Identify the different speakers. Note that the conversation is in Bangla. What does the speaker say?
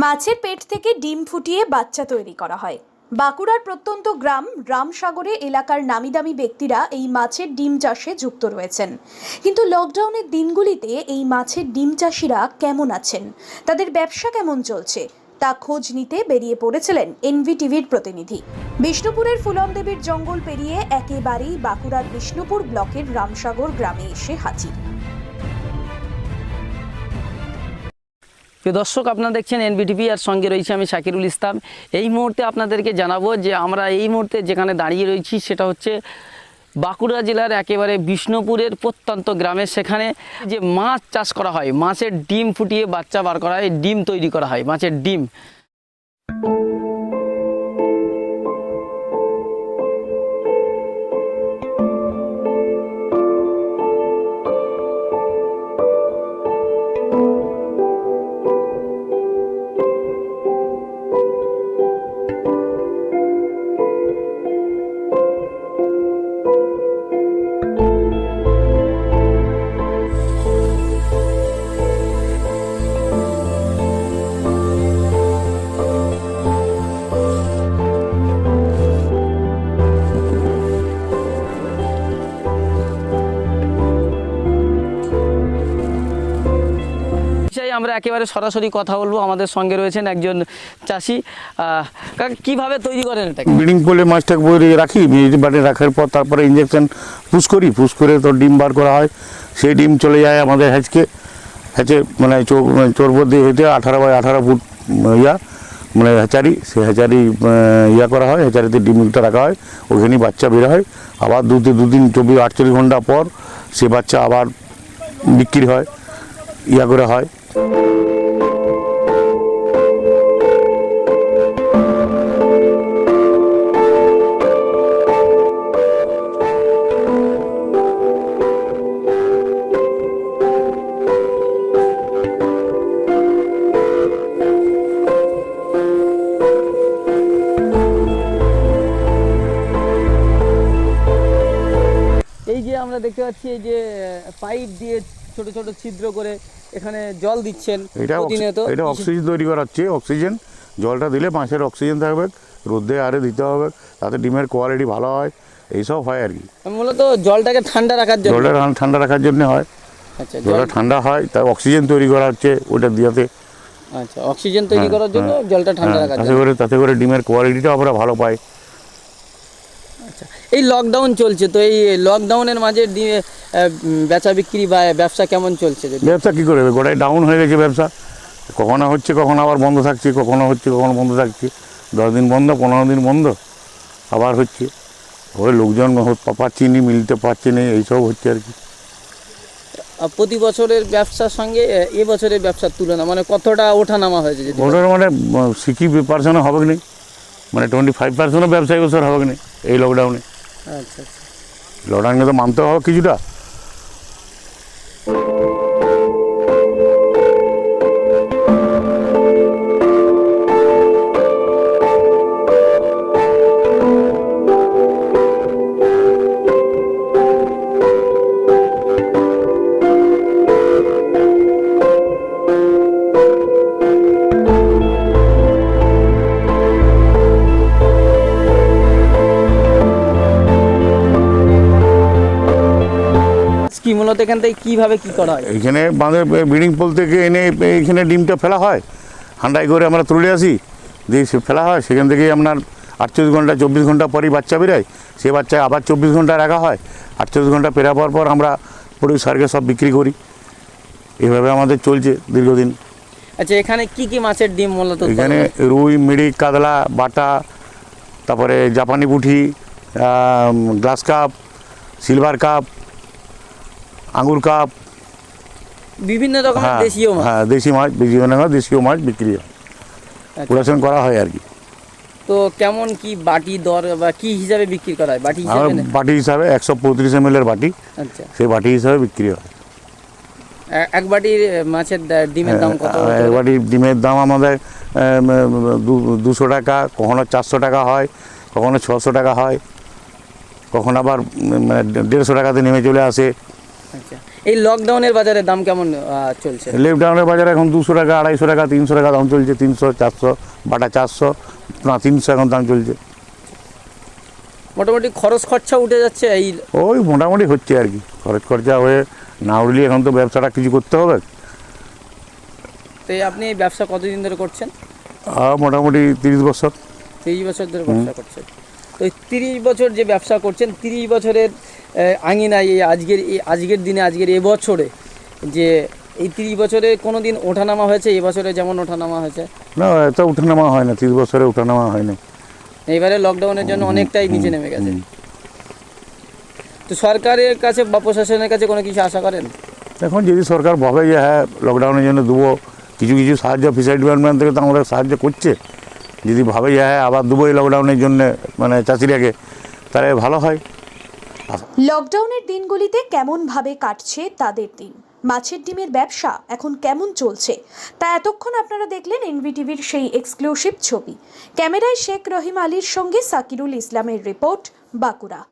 Speaker 1: মাছের পেট থেকে ডিম ফুটিয়ে বাচ্চা তৈরি করা হয়। বাঁকুড়ার প্রত্যন্ত গ্রাম রামসাগরে এলাকার নামিদামি ব্যক্তিরা এই মাছের ডিম চাষে যুক্ত রয়েছেন। কিন্তু লকডাউনের দিনগুলিতে এই মাছের ডিম চাষিরা কেমন আছেন? তাদের ব্যবসা কেমন চলছে? তা খোঁজ নিতে বেরিয়ে পড়েছিলেন এনভিটিভির প্রতিনিধি। বিষ্ণুপুরের ফুলন দেবীর জঙ্গল পেরিয়ে একেবারেই বাঁকুড়ার বিষ্ণুপুর ব্লকের রামসাগর গ্রামে এসে হাজির।
Speaker 2: প্রিয় দর্শক, আপনারা দেখছেন এনবিটিভি আর সঙ্গে রয়েছে আমি সাকিরুল ইসলাম। এই মুহূর্তে আপনাদেরকে জানাব যে আমরা এই মুহূর্তে যেখানে দাঁড়িয়ে রয়েছি, সেটা হচ্ছে বাঁকুড়া জেলার একেবারে বিষ্ণুপুরের প্রত্যন্ত গ্রামে। সেখানে যে মাছ চাষ করা হয়, মাছের ডিম ফুটিয়ে বাচ্চা বার করা হয়, ডিম তৈরি করা হয়, মাছের ডিম। আমরা একেবারে সরাসরি কথা বলব। আমাদের সঙ্গে রয়েছেন একজন চাষি। কীভাবে তৈরি করেন
Speaker 3: ব্রিডিং পোলে মাছটাকে বই রাখি বাটে রাখার পর তারপরে ইঞ্জেকশন পুশ করি। পুশ করে তো ডিম বার করা হয়। সেই ডিম চলে যায় আমাদের হ্যাচকে। হ্যাচে মানে চো- চোরবর দিয়ে হইতে আঠারো বাই আঠারো ফুট ইয়া মানে হ্যাচারি। সে হ্যাচারি ইয়া করা হয়। হ্যাচারিতে ডিমটা রাখা হয়। ওখানেই বাচ্চা বের হয়। আবার দু দিন দুদিন চব্বিশ আটচল্লিশ ঘণ্টা পর সে বাচ্চা আবার বিক্রি হয়। ইয়া করে হয়।
Speaker 2: আমরা দেখতে পাচ্ছি এই যে পাইপ দিয়ে ছোট ছোট ছিদ্র করে এখানে জল দিচ্ছেন
Speaker 3: এটা এটা অক্সিজেন তৈরি করা হচ্ছে অক্সিজেন। জলটা দিলে মাছের অক্সিজেন থাকবে রোদে আরে দিতে হবে তাতে ডিমের কোয়ালিটি ভালো হয় এইসব হয় আর কি।
Speaker 2: মূলত জলটাকে ঠান্ডা রাখার জন্য।
Speaker 3: জলটা ঠান্ডা রাখার জন্য হয়।
Speaker 2: আচ্ছা
Speaker 3: জলটা ঠান্ডা হয় তাই অক্সিজেন তৈরি করা হচ্ছে ওটা দিয়াতে।
Speaker 2: আচ্ছা অক্সিজেন তৈরি
Speaker 3: হ্যাঁ,
Speaker 2: করার জন্য
Speaker 3: হ্যাঁ,
Speaker 2: জলটা ঠান্ডা
Speaker 3: রাখা
Speaker 2: রাখার
Speaker 3: তাতে করে তাতে করে ডিমের কোয়ালিটিটা আমরা ভালো পাই।
Speaker 2: এই লকডাউন চলছে তো এই লকডাউনের মাঝে বেচা বিক্রি বা ব্যবসা কেমন চলছে
Speaker 3: ব্যবসা কী করে? হবে গোটাই ডাউন হয়ে গেছে ব্যবসা। কখনো হচ্ছে কখনো আবার বন্ধ থাকছে কখনো হচ্ছে কখনো বন্ধ থাকছে। দশ দিন বন্ধ পনেরো দিন বন্ধ আবার হচ্ছে। ওই লোকজন পাচ্ছি নি মিলতে পারছে না এইসব হচ্ছে আর কি।
Speaker 2: প্রতি বছরের ব্যবসার সঙ্গে আহ, এ বছরের ব্যবসার তুলনা মানে কতটা ওঠানামা হয়েছে যদি
Speaker 3: ওটার মানে সিক্সটি পার্সেন্ট হবে কি মানে টোয়েন্টি ফাইভ পার্সেন্টও ব্যবসায়ী বছর হবে কি এই লকডাউনে
Speaker 2: আচ্ছা আচ্ছা।
Speaker 3: লকডাউনে তো মানতে হবে কিছুটা।
Speaker 2: কি মূলত এখান থেকে কীভাবে কি করা হয়?
Speaker 3: এইখানে বাঁধের ব্রিডিং পোল থেকে এনে এইখানে ডিমটা ফেলা হয়। হান্ডাই করে আমরা তুলে আসি। দিয়ে সে ফেলা হয়। সেখান থেকেই আপনার আটচল্লিশ ঘণ্টা চব্বিশ ঘণ্টা পরই বাচ্চা বেরোয়। সে বাচ্চা আবার চব্বিশ ঘণ্টা রাখা হয়। আটচল্লিশ ঘণ্টা পেরা পর পর আমরা প্রডিউসারকে সব বিক্রি করি। এভাবে আমাদের চলছে দীর্ঘদিন।
Speaker 2: আচ্ছা এখানে কি কি মাছের ডিম মূলত
Speaker 3: এখানে রুই মিরিক কাতলা বাটা তারপরে জাপানি পুঁটি গ্লাস কাপ সিলভার কাপ আঙুর কাপ।
Speaker 2: বিভিন্ন রকমের
Speaker 3: হ্যাঁ
Speaker 2: দেশীয় মাছ।
Speaker 3: হ্যাঁ দেশি মাছ বিভিন্ন রকমের দেশীয় মাছ বিক্রি হয়।
Speaker 2: আচ্ছা।
Speaker 3: প্রোডাকশন করা হয় আর কি।
Speaker 2: তো কেমন কি বাটি দর বা কি হিসাবে বিক্রি করা হয়? বাটি হিসাবে
Speaker 3: বাটি হিসাবে একশো পঁয়ত্রিশ এম এর বাটি।
Speaker 2: আচ্ছা।
Speaker 3: সেই বাটি হিসাবে বিক্রি হয়।
Speaker 2: এক বাটির মাছের ডিমের দাম কত
Speaker 3: হ্যাঁ, এক বাটি ডিমের দাম আমাদের দুশো টাকা কখনো চারশো টাকা হয় কখনো ছশো টাকা হয় কখন আবার মানে দেড়শো টাকাতে নেমে চলে আসে।
Speaker 2: আচ্ছা। এই লকডাউনের বাজারে দাম কেমন চলছে?
Speaker 3: লেফট ডাউনের বাজারে এখন দুশো টাকা আড়াইশো টাকা তিনশো টাকা দাম চলছে তিনশো চারশো বাটা চারশো না তিনশো এখন দাম চলছে।
Speaker 2: মোটামুটি খরচ খরচা উঠে যাচ্ছে এই
Speaker 3: ওই মোটামুটি হচ্ছে আর কি। খরচ খরচা হয়ে না উঠলে এখন তো ব্যবসাটা কিছু করতে হবে।
Speaker 2: তো আপনি এই ব্যবসা কতদিন ধরে করছেন?
Speaker 3: মোটামুটি তিরিশ বছর।
Speaker 2: তিরিশ বছর ধরে ব্যবসা করছেন। তো তিরিশ বছর যে ব্যবসা করছেন তিরিশ বছরের আঙিনায় এই আজকের এই আজকের দিনে আজকের এবছরে যে এই তিরিশ বছরে কোনো দিন ওঠানামা হয়েছে? এবছরে যেমন ওঠানামা হয়েছে।
Speaker 3: না এত উঠানামা হয় না তিরিশ বছরে উঠানামা হয় না
Speaker 2: এইবারে লকডাউনের জন্য অনেকটাই নিচে নেমে গেছে। তো সরকারের কাছে বা প্রশাসনের কাছে কোনো কিছু আশা করেন?
Speaker 3: এখন যদি সরকার ভাবে যে হ্যাঁ লকডাউনের জন্য দেবো কিছু কিছু সাহায্য ফিশারি ডিপার্টমেন্ট থেকে তো আমাদের সাহায্য করছে। যদি ভাবে যে হ্যাঁ আবার দেবো এই লকডাউনের জন্য মানে চাষিরাকে তাহলে ভালো হয়।
Speaker 1: লকডাউনের দিনগুলিতে কেমনভাবে কাটছে তাদের দিন? মাছের ডিমের ব্যবসা এখন কেমন চলছে? তা এতক্ষণ আপনারা দেখলেন এনভিটিভির সেই এক্সক্লুসিভ ছবি। ক্যামেরায় শেখ রহিম আলীর সঙ্গে সাকিরুল ইসলামের রিপোর্ট, বাঁকুড়া।